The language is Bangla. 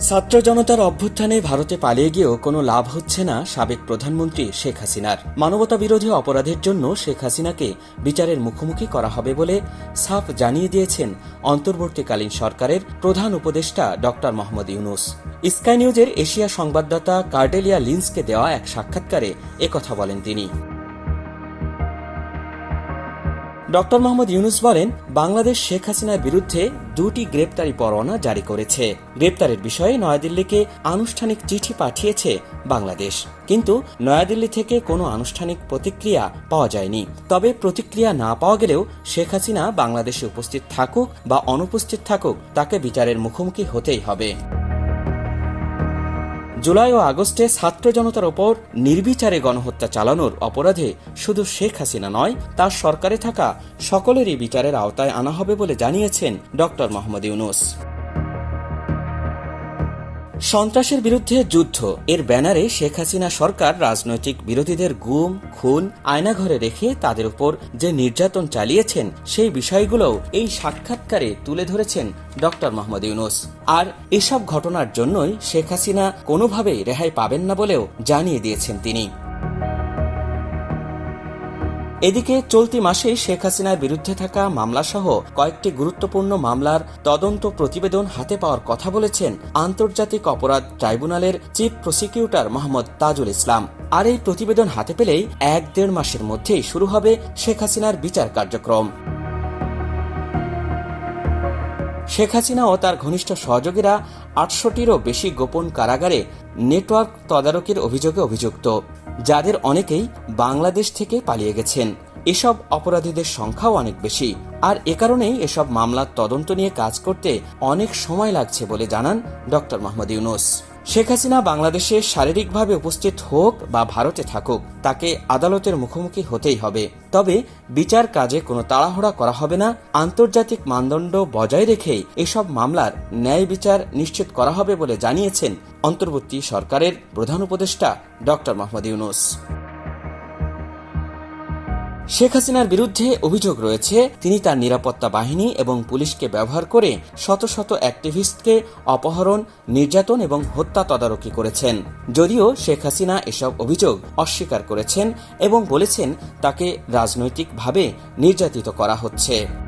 ছাত্র জনতার অভ্যুত্থানে ভারতে পালিয়ে গিয়েও কোনো লাভ হচ্ছে না সাবেক প্রধানমন্ত্রী শেখ হাসিনার। মানবতা বিরোধী অপরাধের জন্য শেখ হাসিনাকে বিচারের মুখোমুখি করা হবে বলে সাফ জানিয়ে দিয়েছেন অন্তর্বর্তীকালীন সরকারের প্রধান উপদেষ্টা ড মোহাম্মদ ইউনুস। স্কাই নিউজের এশিয়া সংবাদদাতা কার্ডেলিয়া লিন্সকে দেওয়া এক সাক্ষাৎকারে একথা বলেন তিনি। ডক্টর মোহাম্মদ ইউনুস বলেন, বাংলাদেশ শেখ হাসিনার বিরুদ্ধে দুটি গ্রেপ্তারি পরোয়ানা জারি করেছে। গ্রেপ্তারের বিষয়ে নয়াদিল্লিকে আনুষ্ঠানিক চিঠি পাঠিয়েছে বাংলাদেশ। কিন্তু নয়াদিল্লি থেকে কোনো আনুষ্ঠানিক প্রতিক্রিয়া পাওয়া যায়নি। তবে প্রতিক্রিয়া না পাওয়া গেলেও শেখ হাসিনা বাংলাদেশে উপস্থিত থাকুক বা অনুপস্থিত থাকুক, তাকে বিচারের মুখোমুখি হতেই হবে। জুলাই ও আগস্টে ছাত্র জনতার ওপর নির্বিচারে গণহত্যা চালানোর অপরাধে শুধু শেখ হাসিনা নয়, তার সরকারে থাকা সকলেরই বিচারের আওতায় আনা হবে বলে জানিয়েছেন ড মোহাম্মদ ইউনুস। সন্ত্রাসের বিরুদ্ধে যুদ্ধ। এর ব্যানারে শেখ হাসিনা সরকার রাজনৈতিক বিরোধীদের গুম, খুন, আয়নাঘরে রেখে তাদের উপর যে নির্যাতন চালিয়েছেন, সেই বিষয়গুলোও এই সাক্ষাৎকারে তুলে ধরেছেন ডক্টর মোহাম্মদ ইউনুস। আর এসব ঘটনার জন্যই শেখ হাসিনা কোনোভাবেই রেহাই পাবেন না বলেও জানিয়ে দিয়েছেন তিনি। এদিকে চলতি মাসেই শেখ হাসিনার বিরুদ্ধে থাকা মামলাসহ কয়েকটি গুরুত্বপূর্ণ মামলার তদন্ত প্রতিবেদন হাতে পাওয়ার কথা বলেছেন আন্তর্জাতিক অপরাধ ট্রাইব্যুনালের চিফ প্রসিকিউটর মোহাম্মদ তাজুল ইসলাম। আর এই প্রতিবেদন হাতে পেলেই এক দেড় মাসের মধ্যেই শুরু হবে শেখ হাসিনার বিচার কার্যক্রম। শেখ হাসিনা ও তার ঘনিষ্ঠ সহযোগীরা আটশোটিরও বেশি গোপন কারাগারে নেটওয়ার্ক তদারকির অভিযোগে অভিযুক্ত, যাদের অনেকেই বাংলাদেশ থেকে পালিয়ে গেছেন। এসব অপরাধীদের সংখ্যাও অনেক বেশি। আর এ কারণেই এসব মামলার তদন্ত নিয়ে কাজ করতে অনেক সময় লাগছে বলে জানান ড মোহাম্মদ ইউনুস। শেখ হাসিনা বাংলাদেশে শারীরিকভাবে উপস্থিত হোক বা ভারতে থাকুক, তাকে আদালতের মুখোমুখি হতেই হবে। তবে বিচার কাজে কোনো তাড়াহুড়া করা হবে না। আন্তর্জাতিক মানদণ্ড বজায় রেখে এসব মামলার ন্যায় বিচার নিশ্চিত করা হবে বলে জানিয়েছেন অন্তর্বর্তী সরকারের প্রধান উপদেষ্টা ড মোহাম্মদ ইউনুস। শেখ হাসিনার বিরুদ্ধে অভিযোগ রয়েছে, তিনি তার নিরাপত্তা বাহিনী এবং পুলিশকে ব্যবহার করে শত শত অ্যাক্টিভিস্টকে অপহরণ, নির্যাতন এবং হত্যা তদারকি করেছেন। যদিও শেখ হাসিনা এসব অভিযোগ অস্বীকার করেছেন এবং বলেছেন তাকে রাজনৈতিকভাবে নির্যাতিত করা হচ্ছে।